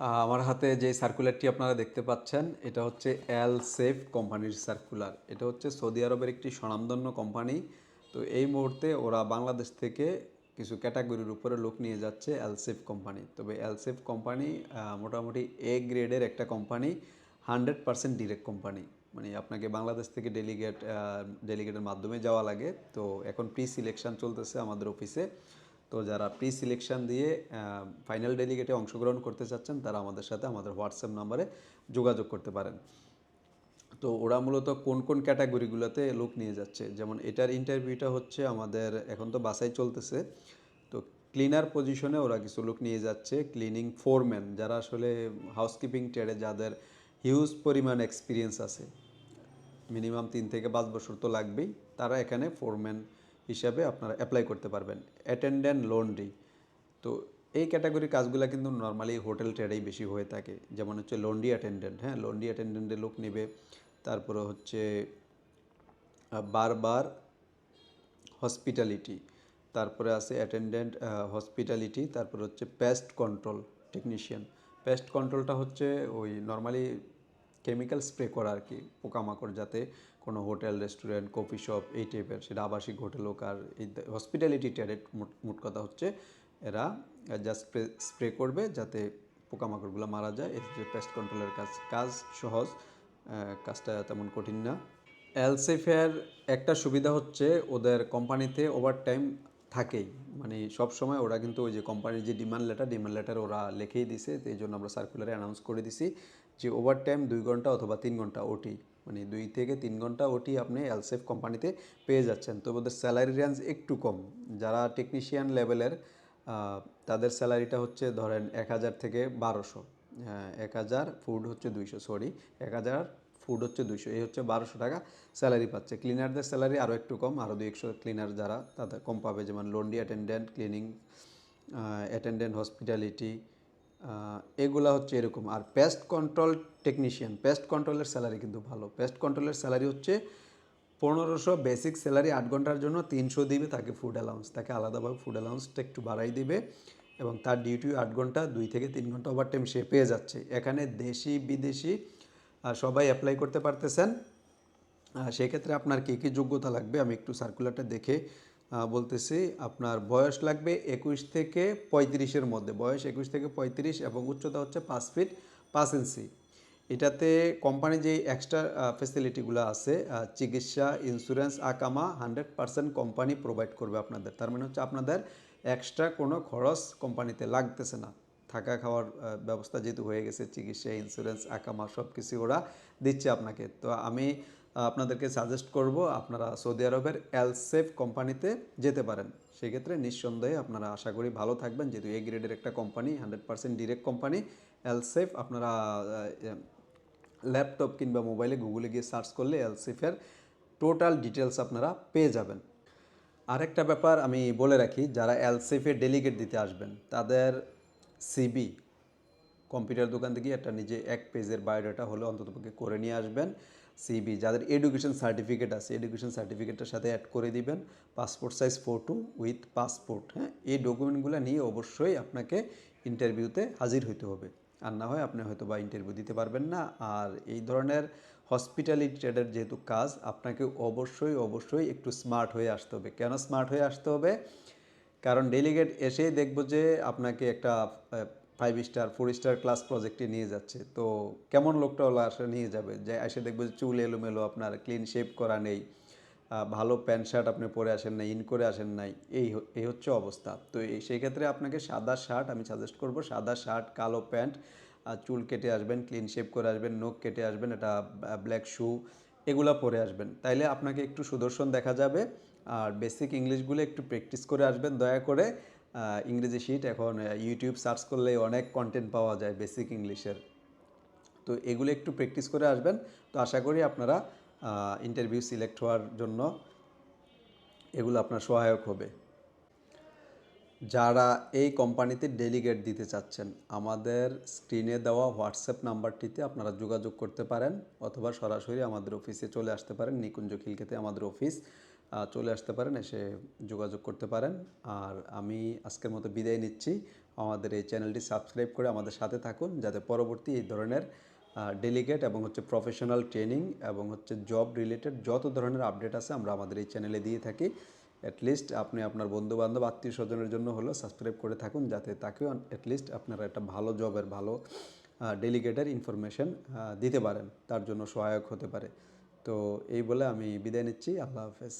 আমার হাতে যে সার্কুলারটি আপনারা দেখতে পাচ্ছেন, এটা হচ্ছে এল সেফ কোম্পানির সার্কুলার। এটা হচ্ছে সৌদি আরবের একটি স্বনামধন্য কোম্পানি। তো এই মুহূর্তে ওরা বাংলাদেশ থেকে কিছু ক্যাটাগরির উপরে লোক নিয়ে যাচ্ছে এলসেফ কোম্পানি। তবে এলসেফ কোম্পানি মোটামুটি এ গ্রেডের একটা company, hundred percent direct company. মানে আপনাকে বাংলাদেশ থেকে ডেলিগেট ডেলিগেটের মাধ্যমে যাওয়া লাগে। তো এখন প্রি সিলেকশন চলতেছে আমাদের অফিসে তো যারা প্রি সিলেকশন দিয়ে ফাইনাল ডেলিগেটে অংশগ্রহণ করতে চাচ্ছেন, তারা আমাদের সাথে আমাদের হোয়াটসঅ্যাপ নাম্বারে যোগাযোগ করতে পারেন। তো ওরা মূলত কোন কোন ক্যাটাগরিগুলোতে লোক নিয়ে যাচ্ছে? যেমন এটার ইন্টারভিউটা হচ্ছে আমাদের এখন তো বাসাই চলতেছে। তো ক্লিনার পজিশনে ওরা কিছু লোক নিয়ে যাচ্ছে ক্লিনিং ফোরম্যান যারা আসলে হাউসকিপিং ট্রেডে যাদের হিউজ পরিমাণ এক্সপিরিয়েন্স আছে। মিনিমাম তিন থেকে পাঁচ বছর তো লাগবেই। তারা এখানে ফোরম্যান হিসাবে আপনারা অ্যাপ্লাই করতে পারবেন। অ্যাটেন্ডেন্ট লন্ড্রি তো এই ক্যাটাগরির কাজগুলো কিন্তু নর্মালি হোটেল ট্রেডেই বেশি হয়ে থাকে। যেমন হচ্ছে লন্ড্রি অ্যাটেন্ডেন্ট হ্যাঁ? লন্ড্রি অ্যাটেন্ডেন্টের লোক নেবে। তারপরে হচ্ছে বারবার হসপিটালিটি তারপরে আছে অ্যাটেন্ডেন্ট হসপিটালিটি তারপরে হচ্ছে পেস্ট কন্ট্রোল টেকনিশিয়ান পেস্ট কন্ট্রোলটা হচ্ছে ওই নর্মালি কেমিক্যাল স্প্রে করা আর কি, পোকামাকড় যাতে কোনো হোটেল, রেস্টুরেন্ট, কফি শপ এই টাইপের সেটা আবাসিক হোটেল হোক আর এই হসপিটালিটি ট্যারেট মোট কথা হচ্ছে এরা জাস্ট স্প্রে স্প্রে করবে যাতে পোকামাকড়গুলো মারা যায়। এই যে পেস্ট কন্ট্রোলের কাজ কাজ সহজ কাজটা তেমন কঠিন না। এলসেফের একটা সুবিধা হচ্ছে ওদের কোম্পানিতে ওভার টাইম থাকেই। মানে সব সময় ওরা কিন্তু ওই যে কোম্পানির যে ডিমান্ড লেটার ডিমান্ড লেটার ওরা লিখেই দিছে। এই জন্য আমরা সার্কুলারে অ্যানাউন্স করে দিছি যে ওভার টাইম দুই ঘণ্টা অথবা তিন ঘণ্টা ওটি মানে দুই থেকে তিন ঘণ্টা ওটি আপনি এলসেফ কোম্পানিতে পেয়ে যাচ্ছেন। তো ওদের স্যালারি রেঞ্জ একটু কম। যারা টেকনিশিয়ান লেভেলের তাদের স্যালারিটা হচ্ছে ধরেন এক হাজার থেকে বারোশো। হ্যাঁ এক হাজার ফুড হচ্ছে দুইশো সরি এক হাজার ফুড হচ্ছে দুইশো। এই হচ্ছে বারোশো টাকা স্যালারি পাচ্ছে। ক্লিনারদের স্যালারি আরও একটু কম আরও দুই একশো ক্লিনার যারা, তাদের কম পাবে। যেমন laundry attendant cleaning attendant hospitality এগুলা হচ্ছে এরকম। আর পেস্ট কন্ট্রোল টেকনিশিয়ান পেস্ট কন্ট্রোলের স্যালারি কিন্তু ভালো। পেস্ট কন্ট্রোলের স্যালারি হচ্ছে পনেরোশো বেসিক স্যালারি আট ঘণ্টার জন্য তিনশো দিবে তাকে ফুড অ্যালাউন্স তাকে আলাদাভাবে ফুড অ্যালাউন্সটা একটু বাড়াই দিবে এবং তার ডিউটি আট ঘণ্টা, দুই থেকে তিন ঘণ্টা ওভার টাইম সে পেয়ে যাচ্ছে। এখানে দেশি, বিদেশি সবাই অ্যাপ্লাই করতে পারতেছেন। সেক্ষেত্রে আপনার কী কী যোগ্যতা লাগবে আমি একটু সার্কুলারটা দেখে বলতেছি আপনার বয়স লাগবে একুশ থেকে পঁয়ত্রিশের মধ্যে। বয়স একুশ থেকে পঁয়ত্রিশ এবং উচ্চতা হচ্ছে পাঁচ ফিট পাঁচ ইঞ্চি। এটাতে কোম্পানি যে এক্সট্রা ফেসিলিটিগুলো আছে চিকিৎসা ইন্স্যুরেন্স আকামা হান্ড্রেড পার্সেন্ট কোম্পানি প্রোভাইড করবে আপনাদের। তার মানে হচ্ছে আপনাদের এক্সট্রা কোনো খরচ কোম্পানিতে লাগতেছে না। থাকা খাওয়ার ব্যবস্থা যেহেতু হয়ে গেছে, চিকিৎসা ইন্স্যুরেন্স আকামা সব কিছু ওরা দিচ্ছে আপনাকে। তো আমি আপনাদেরকে সাজেস্ট করব, আপনারা সৌদি আরবের এলসেফ কোম্পানিতে যেতে পারেন। সেক্ষেত্রে নিঃসন্দেহে আপনারা আশা করি ভালো থাকবেন। যেহেতু এ গ্রেডের একটা company hundred percent direct company এলসেফ আপনারা ল্যাপটপ কিংবা মোবাইলে গুগলে গিয়ে সার্চ করলে এলসেফের টোটাল ডিটেলস আপনারা পেয়ে যাবেন। আরেকটা ব্যাপার আমি বলে রাখি, যারা এলসেফে ডেলিগেট দিতে আসবেন, তাদের সিবি কম্পিউটার দোকান থেকে একটা নিজে এক পেজের বায়োডাটা হলে অন্ততপক্ষে করে নিয়ে আসবেন। সিবি যাদের এডুকেশন সার্টিফিকেট আছে এডুকেশন সার্টিফিকেটের সাথে অ্যাড করে দিবেন। Passport size photo with passport হ্যাঁ? এই ডকুমেন্টগুলো নিয়ে অবশ্যই আপনাকে ইন্টারভিউতে হাজির হইতে হবে। আর না হয় আপনি হয়তো বা ইন্টারভিউ দিতে পারবেন না। আর এই ধরনের হসপিটালিটি ট্রেডের যেহেতু কাজ, আপনাকে অবশ্যই অবশ্যই একটু স্মার্ট হয়ে আসতে হবে। কেন স্মার্ট হয়ে আসতে হবে? কারণ ডেলিগেট এসেই দেখব যে আপনাকে একটা five star four star class প্রজেক্টে নিয়ে যাচ্ছে। তো কেমন লোকটা হলো আসলে নিয়ে যাবে? যে এসে দেখব যে চুল এলোমেলো, আপনার ক্লিন শেপ করা নেই ভালো প্যান্ট শার্ট আপনি পরে আসেন নাই ইন করে আসেন নাই, এই এই হচ্ছে অবস্থা। তো এই, সেই ক্ষেত্রে আপনাকে সাদা শার্ট আমি সাজেস্ট করব সাদা শার্ট কালো প্যান্ট চুল কেটে আসবেন ক্লিন শেপ করে আসবেন, নখ কেটে আসবেন, এটা ব্ল্যাক শু এগুলো পরে আসবেন। তাইলে আপনাকে একটু সুদর্শন দেখা যাবে, আর বেসিক ইংলিশগুলো একটু প্র্যাকটিস করে আসবেন, দয়া করে ইংরেজি শিট এখন ইউটিউব সার্চ করলে অনেক কন্টেন্ট পাওয়া যায় বেসিক ইংলিশের তো এগুলো একটু প্র্যাকটিস করে আসবেন। তো আশা করি আপনারা ইন্টারভিউ সিলেক্ট হওয়ার জন্য এগুলো আপনার সহায়ক হবে। যারা এই কোম্পানিতে ডেলিগেট দিতে চাচ্ছেন, আমাদের স্ক্রিনে দেওয়া হোয়াটসঅ্যাপ নাম্বারটিতে আপনারা যোগাযোগ করতে পারেন, অথবা সরাসরি আমাদের অফিসে চলে আসতে পারেন, নিকুঞ্জ খিলকেতে আমাদের অফিস চলে আসতে পারেন, এসে যোগাযোগ করতে পারেন। আর আমি আজকের মতো বিদায় নিচ্ছি। আমাদের এই চ্যানেলটি সাবস্ক্রাইব করে আমাদের সাথে থাকুন, যাতে পরবর্তী এই ধরনের ডেলিগেট এবং হচ্ছে প্রফেশনাল ট্রেনিং এবং হচ্ছে জব রিলেটেড যত ধরনের আপডেট আছে আমরা আমাদের এই চ্যানেলে দিয়ে থাকি। অ্যাটলিস্ট আপনি আপনার বন্ধু বান্ধব আত্মীয় স্বজনের জন্য হলেও সাবস্ক্রাইব করে থাকুন, যাতে তাকেও অ্যাটলিস্ট আপনারা একটা ভালো জবের ভালো ডেলিগেটের ইনফরমেশন দিতে পারেন, তার জন্য সহায়ক হতে পারে। তো এই বলে আমি বিদায় নিচ্ছি। আল্লাহ হাফেজ।